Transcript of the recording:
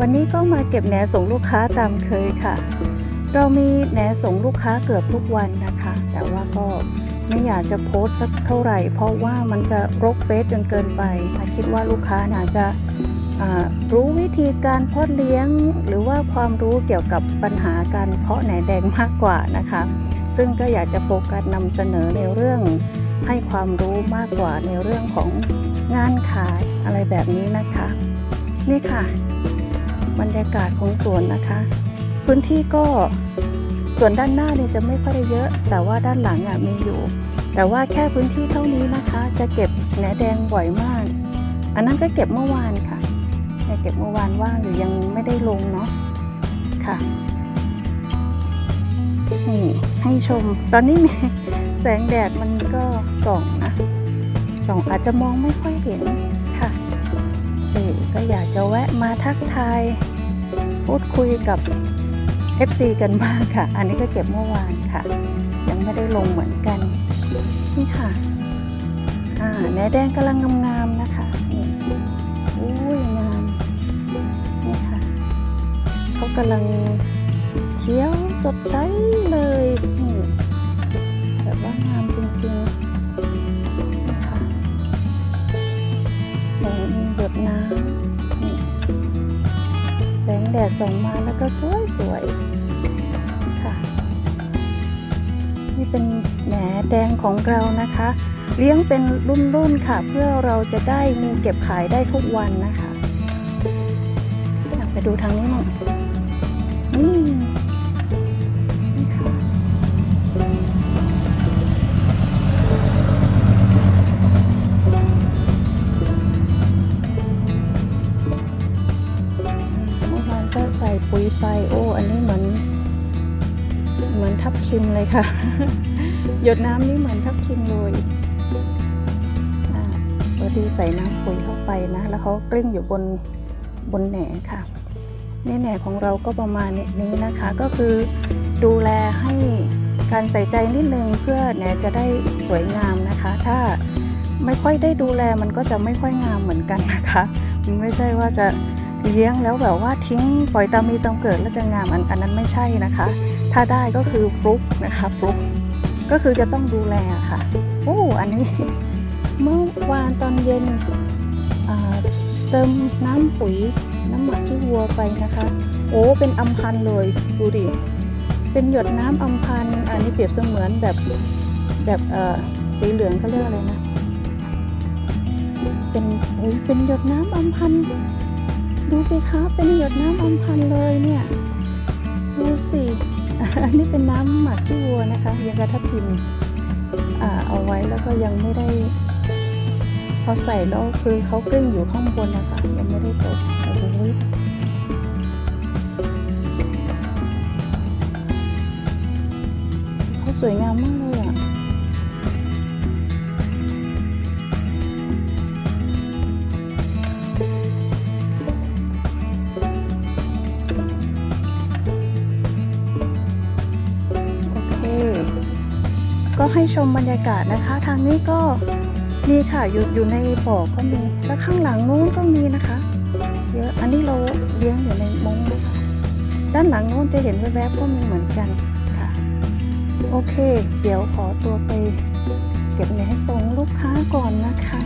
วันนี้ก็มาเก็บแหนส่งลูกค้าตามเคยค่ะ เรามีแหนส่งลูกค้าเกือบทุกวันนะคะ แต่ว่าก็ไม่อยากจะโพสสักเท่าไหร่ เพราะว่ามันจะรกเฟซจนเกินไปคิดว่าลูกค้าน่าจะรู้วิธีการเพาะเลี้ยง หรือว่าความรู้เกี่ยวกับปัญหาการเพาะแหนแดงมากกว่านะคะ ซึ่งก็อยากจะโฟกัสนำเสนอในเรื่อง ให้ความรู้มากกว่าในเรื่องของงานขายอะไรแบบนี้นะคะ นี่ค่ะ บรรยากาศของสวนนะคะ พื้นที่ก็ส่วนด้านหน้าเนี่ยจะไม่ค่อยได้เยอะ แต่ว่าด้านหลังอะมีอยู่ แต่ว่าแค่พื้นที่เท่านี้นะคะ จะเก็บแหนแดงบ่อยมาก อันนั้นก็เก็บเมื่อวานค่ะเนี่ยเก็บเมื่อวานว่างอยู่ยังไม่ได้ลงเนาะค่ะนี่ให้ชมตอนนี้มี แสงแดดมันก็ส่องนะส่องอาจจะมองไม่ค่อยเห็นค่ะเออก็อยากจะแวะมาทักทายพูดคุยกับ FC กันบ้างค่ะ อันนี้ก็เก็บเมื่อวานค่ะ ยังไม่ได้ลงเหมือนกัน นี่ค่ะ อ่าแหนแดงกำลังงามๆนะคะนี่อุ้ยงาม นี่ค่ะเขากำลังเขียวสดใสเลยนี่ ริงๆนี่ค่ะแสงมีหยดน้ำนี่แสงแดดส่องมาแล้วก็สวยสวยๆค่ะ นี่เป็นแหนแดงของเรานะคะ เลี้ยงเป็นรุ่นๆค่ะ เพื่อเราจะได้มีเก็บขายได้ทุกวันนะคะ ไปดูทางนี้มั่งนี่ ปุ๋ยไปโอ้อันนี้เหมือน เหมือนทับทิมเลยค่ะ หยดน้ำนี่เหมือนทับทิมเลยอ่าพอดีใส่น้ำปุ๋ยเข้าไปนะ แล้วเขากลิ้งอยู่บนบนแหนค่ะนี่แหนของเราก็ประมาณนี้นะคะ ก็คือดูแลให้การใส่ใจนิดนึงเพื่อแหนจะได้สวยงามนะคะ ถ้าไม่ค่อยได้ดูแลมันก็จะไม่ค่อยงามเหมือนกันนะคะ มันไม่ใช่ว่าจะ เลี้ยงแล้วแบบว่าทิ้งปล่อยตามมีตามเกิดแล้วจะงามอันอันนั้นไม่ใช่นะคะ ถ้าได้ก็คือฟลุกนะคะฟลุกก็คือจะต้องดูแลค่ะโอ้อันนี้เมื่อวานตอนเย็นเติมน้ำปุ๋ยน้ำหมักที่วัวไปนะคะ โอ้เป็นอัมพันเลยดูดิเป็นหยดน้ำอัมพันอันนี้เปรียบเสมือนแบบแบบเออสีเหลืองเขาเรียกอะไรนะเป็นโอ้ยเป็นหยดน้ำอัมพันธ์ ดูสิคะเป็นหยดน้ำอมพันเลยเนี่ย ดูสิอันนี้เป็นน้ำหมักที่วัวนะคะ ยังกระทับทิมเอาไว้แล้วก็ยังไม่ได้พอใส่แล้วคือเขากลิ้งอยู่ข้างบนนะคะยังไม่ได้ตกโอ้โหเขาสวยงามมากเลยอะ ก็ให้ชมบรรยากาศนะคะ ทางนี้ก็มีค่ะอยู่อยู่ในบ่อก็มี แล้วข้างหลังนู้นก็มีนะคะ เยอะ อันนี้เราเลี้ยงอยู่ในมุ้งนะคะด้านหลังนู้นจะเห็นแวบๆก็มีเหมือนกันค่ะ โอเค เดี๋ยวขอตัวไป เก็บเงินให้ส่งลูกค้าก่อนนะคะ